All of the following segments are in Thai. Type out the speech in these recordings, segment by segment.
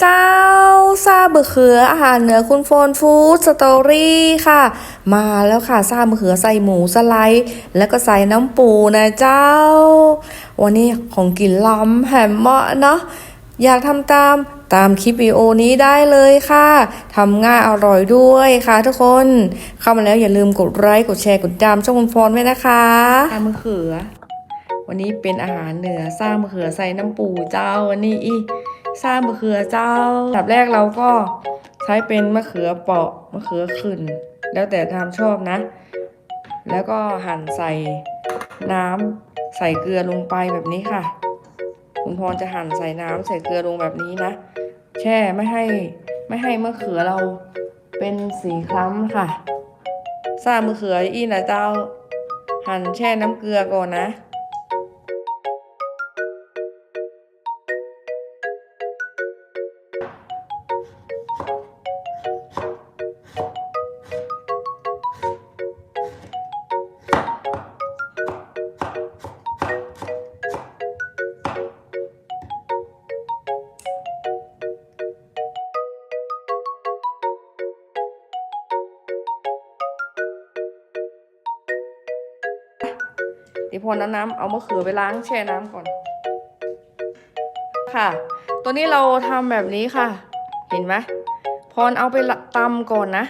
เจ้า ซาบะเขืออาหารเหนือคุณโฟนฟู้ดสตอรี่ค่ะ มาแล้วค่ะ ซาบะเขือใส่หมูสไลด์แล้วก็ใส่น้ำปูนะเจ้า วันนี้ของกินล้ำแหมเหมาะเนาะอยากทำตามตามคลิปวิดีโอนี้ได้เลยค่ะ ทำง่ายอร่อยด้วยค่ะทุกคน เข้ามาแล้วอย่าลืมกดไลค์กดแชร์กดติดามช่องคุณโฟนไว้นะคะซามะเขือ วันนี้เป็นอาหารเหนือสร้างมะเขือใส่น้ำปูเจ้าวันนี้อี สร้างมะเขือเจ้าอันดับแรกเราก็ใช้เป็นมะเขือเปาะมะเขือขึ้น แล้วแต่ตามชอบนะ แล้วก็หั่นใส่น้ำใส่เกลือลงไปแบบนี้ค่ะคุณพรจะหั่นใส่น้ำใส่เกลือลงแบบนี้นะ แช่ไม่ให้ไม่ให้มะเขือเราเป็นสีคล้ำค่ะ สร้างมะเขืออีนะเจ้า หั่นแช่น้ำเกลือก่อนนะ เดี๋ยวพรน้ำน้ำเอามะเขือไปล้างแช่น้ำก่อน ค่ะ ตัวนี้เราทำแบบนี้ค่ะ เห็นไหมพรเอาไปตำก่อนนะ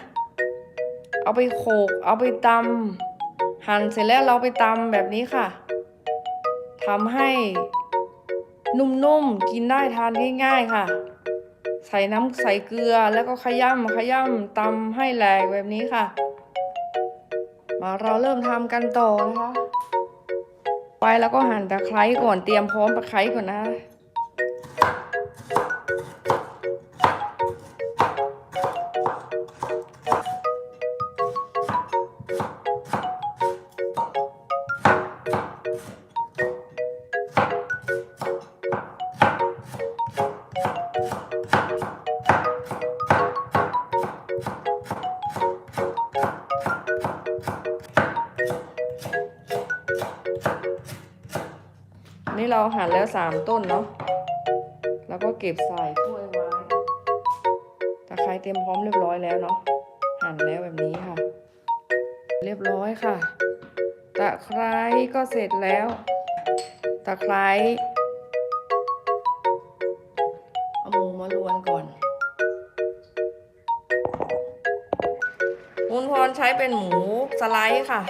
เอาไปโขก เอาไปตำหั่นเสร็จแล้วเราไปตำแบบนี้ค่ะทำให้นุ่มๆ กินได้ทานง่าย ๆ ค่ะ ใส่น้ำใส่เกลือแล้วก็ขย้ำขย้ำตำให้แหลกแบบนี้ค่ะ มาเราเริ่มทำกันต่อนะคะ ไปแล้วก็หั่นตะไคร้ก่อนเตรียมพร้อมตะไคร้ก่อนนะ เราหั่นแล้วสามต้นเนาะแล้วก็เก็บใส่ถ้วยไว้ตะไคร้เตรียมพร้อมเรียบร้อยแล้วเนาะหั่นแล้วแบบนี้ค่ะ เรียบร้อยค่ะ ตะไคร้ก็เสร็จแล้ว ตะไคร้เอาหมูมาลวนก่อนคุณพรใช้เป็นหมูสไลด์ค่ะ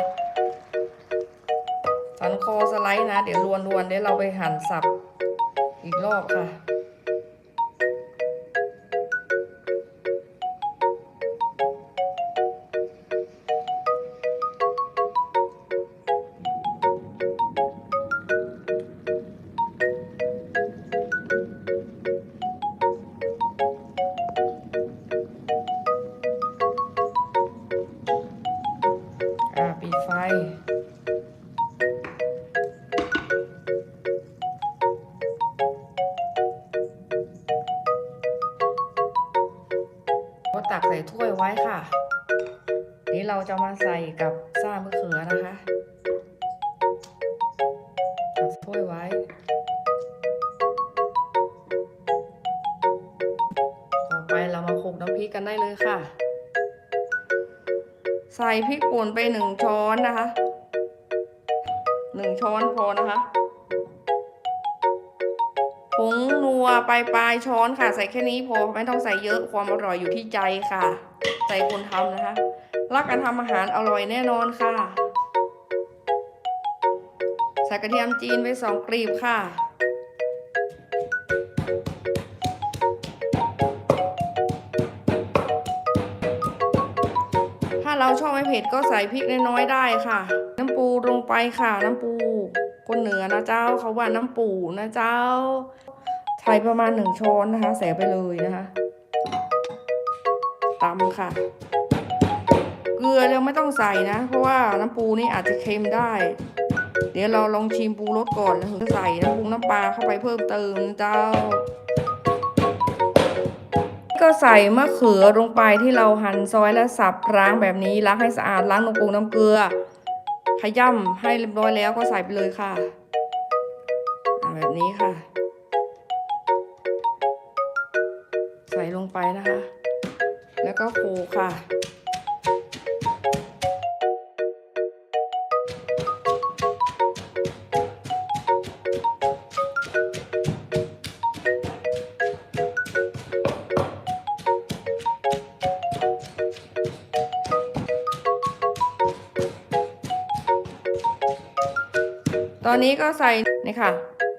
สันคอสไลด์นะ เดี๋ยวรวนรวนๆเดี๋ยวเราไปหั่นสับอีกรอบค่ะ กใส่ถ้วยไว้ค่ะ นี้เราจะมาใส่กับซ่ามะเขือนะคะตักถ้วยไว้ ต่อไปเรามาคลุกน้ำพริกกันได้เลยค่ะ ใส่พริกป่นไปหนึ่งช้อนนะคะหนึ่งช้อนพอนะคะ งนัวปลายปลายช้อนค่ะ ใส่แค่นี้พอไม่ต้องใส่เยอะความอร่อยอยู่ที่ใจค่ะ ใจคนทำนะคะ รักการทำอาหารอร่อยแน่นอนค่ะ ใส่กระเทียมจีนไปสองกลีบค่ะถ้าเราชอบไม่เผ็ดก็ใส่พริกน้อยๆได้ค่ะ น้ำปูลงไปค่ะ น้ำปู คนเหนือนะเจ้าเขาว่าน้ำปูนะเจ้า ใส่ประมาณหนึ่งช้อนนะคะ ใส่ไปเลยนะคะตำค่ะ เกลือเราไม่ต้องใส่นะ เพราะว่าน้ำปูนี่อาจจะเค็มได้ เดี๋ยวเราลองชิมปูรสก่อนแล้วถึงจะใส่น้ำปูน้ำปลาเข้าไปเพิ่มเติมนะเจ้า ก็ใส่มะเขือลงไปที่เราหั่นซอยและสับล้างแบบนี้ล้างให้สะอาดล้างน้ำปูน้ำเกลือขย่ำให้เรียบร้อยแล้วก็ใส่ไปเลยค่ะ ใส่ลงไปนะคะ แล้วก็โขลกค่ะตอนนี้ก็ใส่นี่ค่ะ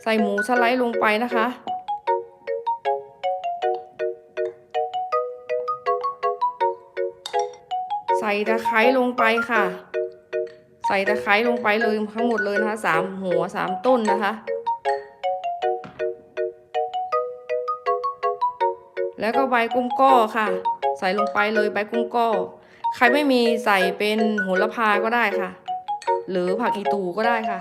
ใส่หมูสไลด์ลงไปนะคะ ใส่ตะไคร้ลงไปค่ะ ใส่ตะไคร้ลงไปเลยทั้งหมดเลยนะคะสามหัวสามต้นนะคะ แล้วก็ใบกุ้งก้อค่ะ ใส่ลงไปเลยใบกุ้งก้อ ใครไม่มีใส่เป็นโหระพาก็ได้ค่ะ หรือผักอีตูก็ได้ค่ะ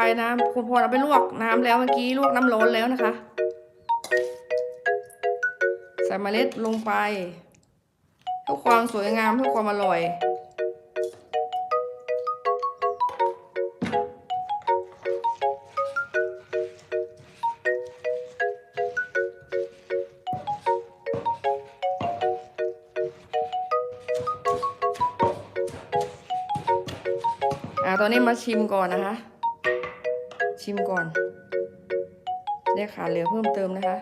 ไปนะคุณพรเอาไปลวกน้ำแล้วเมื่อกี้ลวกน้ำร้อนแล้วนะคะ ใส่เมล็ดลงไปเพื่อความสวยงามเพื่อความอร่อยอ่าตอนนี้มาชิมก่อนนะคะ ชิมก่อนเนี่ยค่ะเหลือเพิ่มเติมนะคะ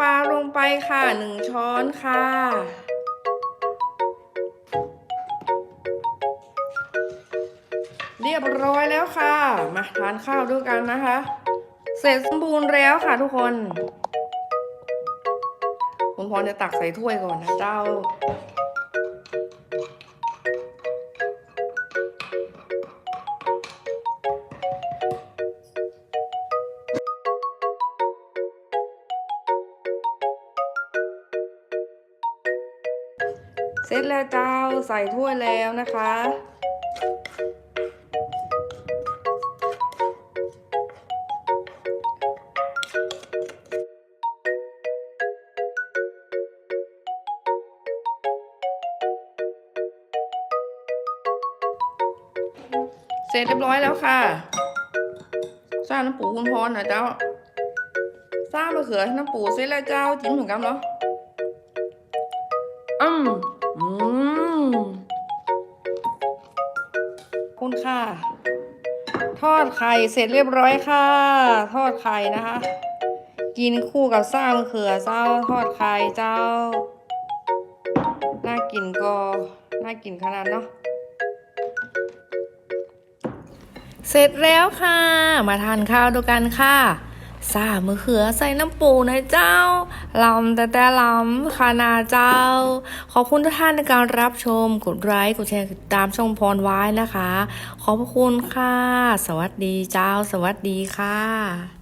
ปลาลงไปค่ะหนึ่งช้อนค่ะเรียบร้อยแล้วค่ะ มาทานข้าวด้วยกันนะคะ เสร็จสมบูรณ์แล้วค่ะทุกคน พรจะตักใส่ถ้วยก่อนนะเจ้า เสร็จแล้วเจ้าใส่ถ้วยแล้วนะคะ เสร็จเรียบร้อยแล้วค่ะซ่าน้ำปูคุณพรนะเจ้าซ่ามะเขือน้ำปูเสร็จแล้วเจ้าจิ้มถึงกันเหรออืมอืมขอคุณค่ะ ทอดไข่เสร็จเรียบร้อยค่ะ ทอดไข่นะคะ กินคู่กับซ่ามะเขือเจ้าทอดไข่เจ้าน่ากินก็น่ากินขนาดเนาะ เสร็จแล้วค่ะ มาทานข้าวด้วยกันค่ะสามะเขือใส่น้ำปูนะเจ้าลำแต่แต่ลำคานาเจ้า ขอบคุณทุกท่านในการรับชม กดไลค์ กดแชร์ติดตามช่องพรไว้นะคะ ขอบคุณค่ะ สวัสดีเจ้า สวัสดีค่ะ